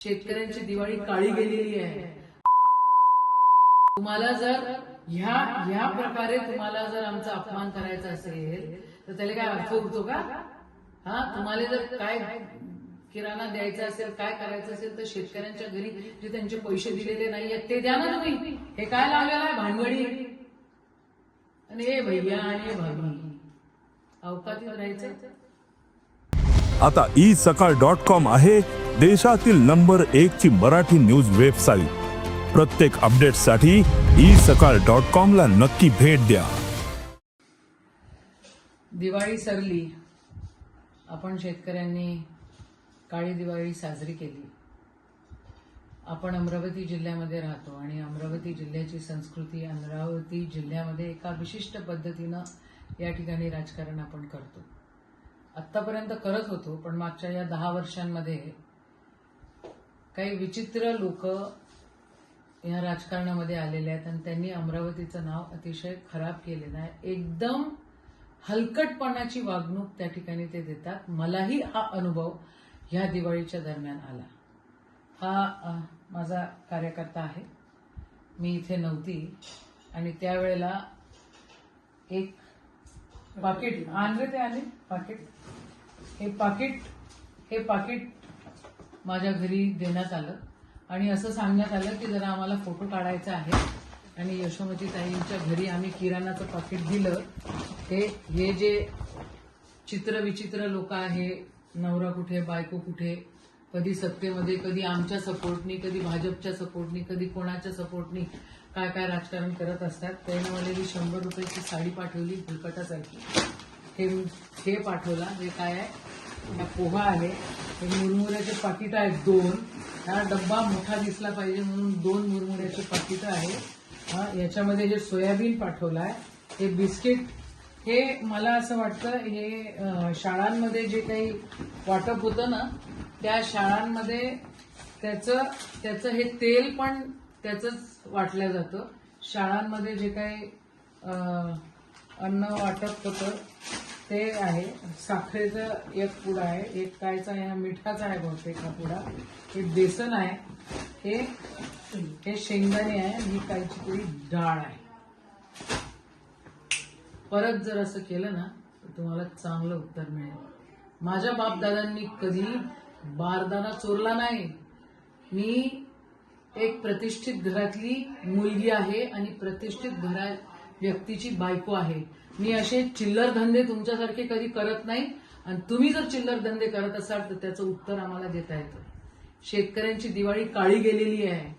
शेतकऱ्यांची दिवाळी काळी गेलेली आहे. तुम्हाला जर ह्या ह्या प्रकारे तुम्हाला जर आमचा अपमान करायचा असेल तर त्याला काय अर्थ उरतो का? हा तुम्हाला जर काय किराणा द्यायचा असेल काय करायचं असेल तर शेतकऱ्यांच्या घरी जे त्यांचे पैसे दिलेले नाहीयेत ते द्या ना तुम्ही. हे काय लावलेलं आहे? भानगडी. आणि हे भैया आणि भाभी. अवकाशात राहायचं? आता ई सकाळ डॉट कॉम आहे. देशातील नंबर एक ची मराठी न्यूज वेबसाईट. प्रत्येक अपडेटसाठी ई सकाळ डॉट कॉम ला नक्की भेट द्या. दिवाळी सरली. आपण शेतकऱ्यांनी काळी दिवाळी साजरी केली. आपण अमरावती जिल्ह्यामध्ये राहतो आणि अमरावती जिल्ह्याची संस्कृती अमरावती जिल्ह्यामध्ये एका विशिष्ट पद्धतीनं या ठिकाणी राजकारण आपण करतो. आत्तापर्यंत करत होतो पण मागच्या या दहा वर्षांमध्ये काही विचित्र लोक या राजकारणामध्ये आलेले आहेत आणि त्यांनी अमरावतीचं नाव अतिशय खराब केलेलं आहे. एकदम हलकटपणाची वागणूक त्या ठिकाणी ते देतात. मलाही हा अनुभव ह्या दिवाळीच्या दरम्यान आला. हा माझा कार्यकर्ता आहे. मी इथे नव्हती. आणि त्यावेळेला एक पाकिट. आण रे ते आले. पाकिट. हे पाकिट हे पाकिट माझ्या घरी देण्यात आलं. आणि असं सांगण्यात आलं की जरा आम्हाला फोटो काढायचा आहे. आणि यशोमती ताईंच्या घरी आम्ही किराणाचं पाकिट दिलं. हे हे जे चित्रविचित्र लोक आहे नवरा कुठे बायको कुठे कधी सत्तेमध्ये कधी आमच्या सपोर्टनी कधी भाजपच्या सपोर्टनी कधी कोणाच्या सपोर्टनी काय काय राजकारण करत असतात त्याने मला ही शंभर रुपयाची साडी पाठवली फुलकटासारखी. हे हे पाठवला. हे काय आहे? हा पोहा आहे. मुरमुऱ्याचे पाकिट आहेत दोन. हा डब्बा मोठा दिसला पाहिजे म्हणून दोन मुरमुऱ्याचे पाकिटं आहे हा याच्यामध्ये जे सोयाबीन पाठवलं आहे हे बिस्किट हे मला असं वाटतं हे शाळांमध्ये जे काही वाटप होतं ना त्या शाळांमध्ये त्याचं त्याचं हे तेल पण त्याचंच वाटलं जातं. शाळांमध्ये जे काही अन्न वाटप होतं ते आहे. साखरेचं एक पुडा आहे. एक कायचा आहे हा मिठाचा आहे बहुतेक हा पुडा. हे बेसन आहे. हे हे शेंगदाणे आहे आणि ही कायची थोडी डाळ आहे. परत जर असं केलं ना तर तुम्हाला चांगलं उत्तर मिळेल. माझ्या बापदादांनी कधी बारदाना चोरला नाही. मी एक प्रतिष्ठित घरातली मुलगी आहे आणि प्रतिष्ठित घरा व्यक्तीची बायको आहे. मी असे चिल्लर धंदे तुमच्यासारखे कधी करत नाही. आणि तुम्ही जर चिल्लर धंदे करत असाल तर त्याचं उत्तर आम्हाला देता येतं. शेतकऱ्यांची दिवाळी काळी गेलेली आहे.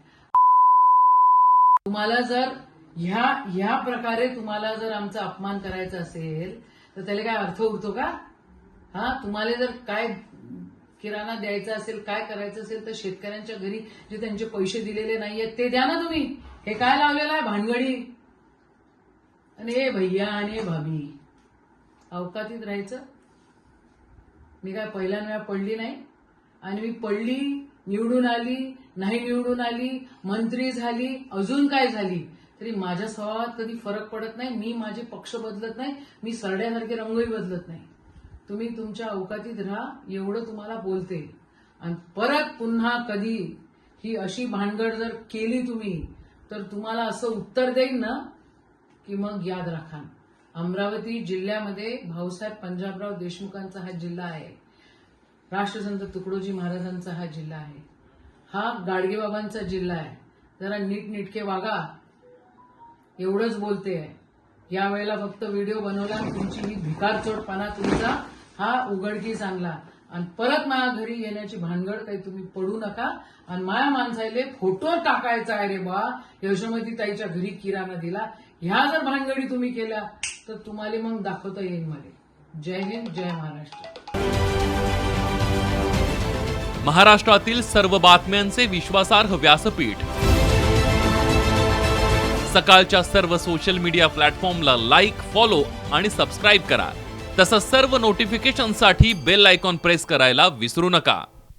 तुम्हाला जर ह्या ह्या प्रकारे तुम्हाला जर आमचा अपमान करायचा असेल तर त्याला काय अर्थ उरतो का? हा तुम्हाला जर काय किराणा द्यायचा असेल काय करायचं असेल तर शेतकऱ्यांच्या घरी जे त्यांचे पैसे दिलेले नाहीयेत ते द्या ना तुम्ही. हे काय लावलेलं आहे? भानगडी. आणि हे भैया आणि हे भाभी. अवकातीत राहायचं. मी काय पहिल्यांदा वेळा पडली नाही. आणि मी पडली निवडून आली नाही निवडून आली मंत्री झाली अजून काय झाली? तरी माझ्या स्वभावात कधी फरक पडत नाही. मी माझे पक्ष बदलत नाही. मी सरड्यासारखे रंगही बदलत नाही. तुम्ही तुमच्या अवकातीत राहा. एवढं तुम्हाला बोलते. आणि परत पुन्हा कधी ही अशी भानगड जर केली तुम्ही तर तुम्हाला असं उत्तर देईन ना? की मग याद राखा. अमरावती जिल्ह्यामध्ये भाऊसाहेब पंजाबराव देशमुखांचा हा जिल्हा आहे. राष्ट्रसंत तुकडोजी महाराजांचा हा जिल्हा आहे. हा गाडगेबाबांचा जिल्हा आहे. जरा नीटनिटके वागा. एवढंच बोलते आहे. यावेळेला फक्त व्हिडिओ बनवला तुमची ही भिकारचोटपणा तुमचा हा उघडकीस आणला. आणि परत माझ्या घरी येण्याची भानगड काही तुम्ही पडू नका. आणि माया माणसाले फोटो टाकायचा आहे रे बा. यशोमती ताईच्या घरी किराणा दिला. ह्या जर भानगडी तुम्ही केल्या तर तुम्हाला मग दाखवता येईल मला. जय हिंद जय महाराष्ट्र. महाराष्ट्रातील सर्व बातम्यांचे विश्वासार्ह व्यासपीठ. सकाळच्या सर्व सोशल मीडिया प्लॅटफॉर्मला लाईक फॉलो आणि सबस्क्राईब करा. तसंच सर्व नोटिफिकेशनसाठी बेल आयकॉन प्रेस करायला विसरू नका.